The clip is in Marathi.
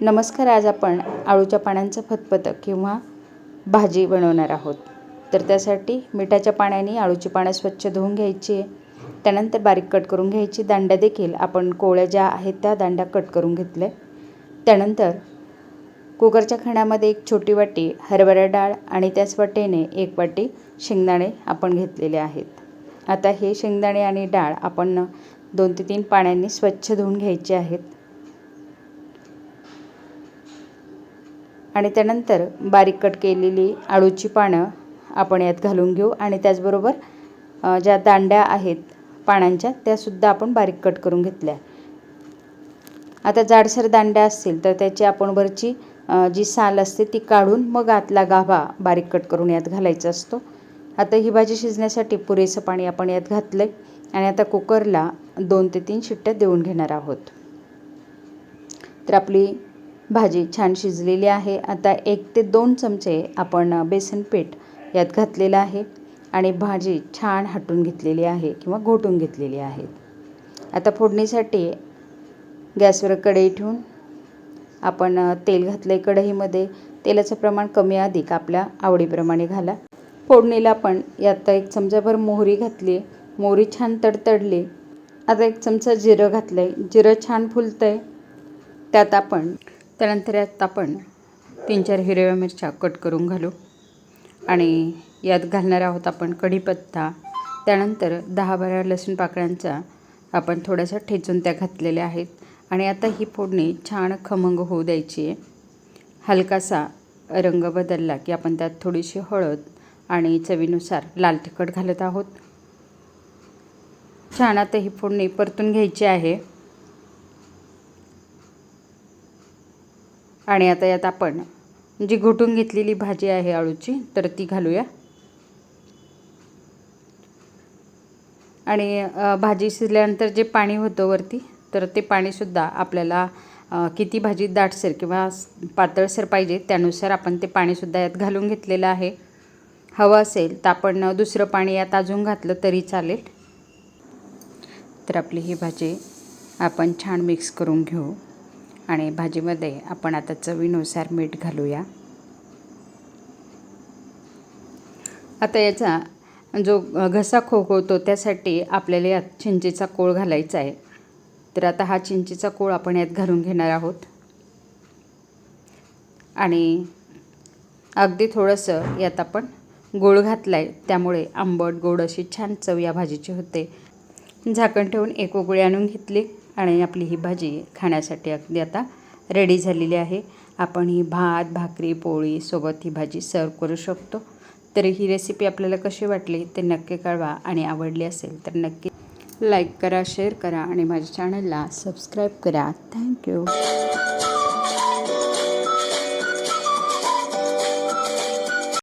नमस्कार आज आपण आळूच्या पाण्यांचं फतफतं किंवा भाजी बनवणार आहोत. तर त्यासाठी मिठाच्या पाण्याने आळूची पानं स्वच्छ धुवून घ्यायची त्यानंतर बारीक कट करून घ्यायची. दांड्या देखील आपण कोवळ्या ज्या आहेत त्या दांड्या कट करून घेतल्या. त्यानंतर कुकरच्या खाण्यामध्ये एक छोटी वाटी हरभरा डाळ आणि त्याच वाटीने एक वाटी शेंगदाणे आपण घेतलेले आहेत. आता हे शेंगदाणे आणि डाळ आपण दोन ते तीन पाण्याने स्वच्छ धुवून घ्यायचे आहेत. आणि त्यानंतर बारीक कट केलेली आळूची पानं आपण यात घालून घेऊ. आणि त्याचबरोबर ज्या दांड्या आहेत पानांच्या त्यासुद्धा आपण बारीक कट करून घेतल्या. आता जाडसर दांड्या असतील तर त्याची आपण वरची जी साल असते ती काढून मग आतला गाभा बारीक कट करून यात घालायचा असतो. आता ही भाजी शिजण्यासाठी पुरेसं पाणी आपण यात घातलं आहे आणि आता कुकरला दोन ते तीन शिट्ट्या देऊन घेणार आहोत. तर आपली भाजी छान शिजलेली आहे. आता एक ते दोन चमचे आपण बेसन पीठ यात घातलेलं आहे आणि भाजी छान हटून घेतलेली आहे किंवा घोटून घेतलेली आहे. आता फोडणीसाठी गॅसवर कढई ठेवून आपण तेल घातलं आहे कढईमध्ये. तेलाचं प्रमाण कमी अधिक आपल्या आवडीप्रमाणे घाला. फोडणीला आपण यात एक चमचाभर मोहरी घातली. मोहरी छान तडतडली. आता एक चमचा जिरं घातलं आहे जिरं छान फुलतं आहे त्यात आपण त्यानंतर यात आपण तीन चार हिरव्या मिरच्या कट करून घालू. आणि यात घालणार आहोत आपण कढीपत्ता. त्यानंतर दहा बारा लसूण पाकळ्यांचा आपण थोड्याशा ठेचून त्या घातलेल्या आहेत. आणि आता ही फोडणी छान खमंग होऊ द्यायची आहे. हलकासा रंग बदलला की आपण त्यात थोडीशी हळद आणि चवीनुसार लाल तिखट घालत आहोत. छान आता ही फोडणी परतून घ्यायची आहे. आणि आता यात आपण जी घोटून घेतलेली भाजी आहे आळूची तर ती घालूया. आणि भाजी शिजल्यानंतर जे पाणी होतं वरती तर ते पाणीसुद्धा आपल्याला किती भाजी दाटसर किंवा पातळसर पाहिजे त्यानुसार आपण ते पाणीसुद्धा यात घालून घेतलेलं आहे. हवं असेल तर आपण दुसरं पाणी यात अजून घातलं तरी चालेल. तर आपली ही भाजी आपण छान मिक्स करून घेऊ. आणि भाजीमध्ये आपण आता चवीनुसार मीठ घालूया. आता याचा जो घसा खोखवतो त्यासाठी आपल्याला यात चिंचेचा कोळ घालायचा आहे. तर आता हा चिंचेचा कोळ आपण यात घालून घेणार आहोत. आणि अगदी थोडंसं यात आपण गोळ घातला आहे त्यामुळे आंबट गोड अशी छान चव या भाजीची होते. झाकण ठेवून एक उकळी आणून घेतली. आणि आपली ही भाजी खाण्यासाठी अगदी आता रेडी झालेली आहे. आपण ही भात भाकरी पोळी सोबत ही भाजी सर्व करू शकतो. तर ही रेसिपी आपल्याला कशी वाटली ते नक्की कळवा आणि आवडली असेल तर नक्की लाईक करा शेअर करा आणि माझ्या चॅनलला सबस्क्राईब करा. थँक्यू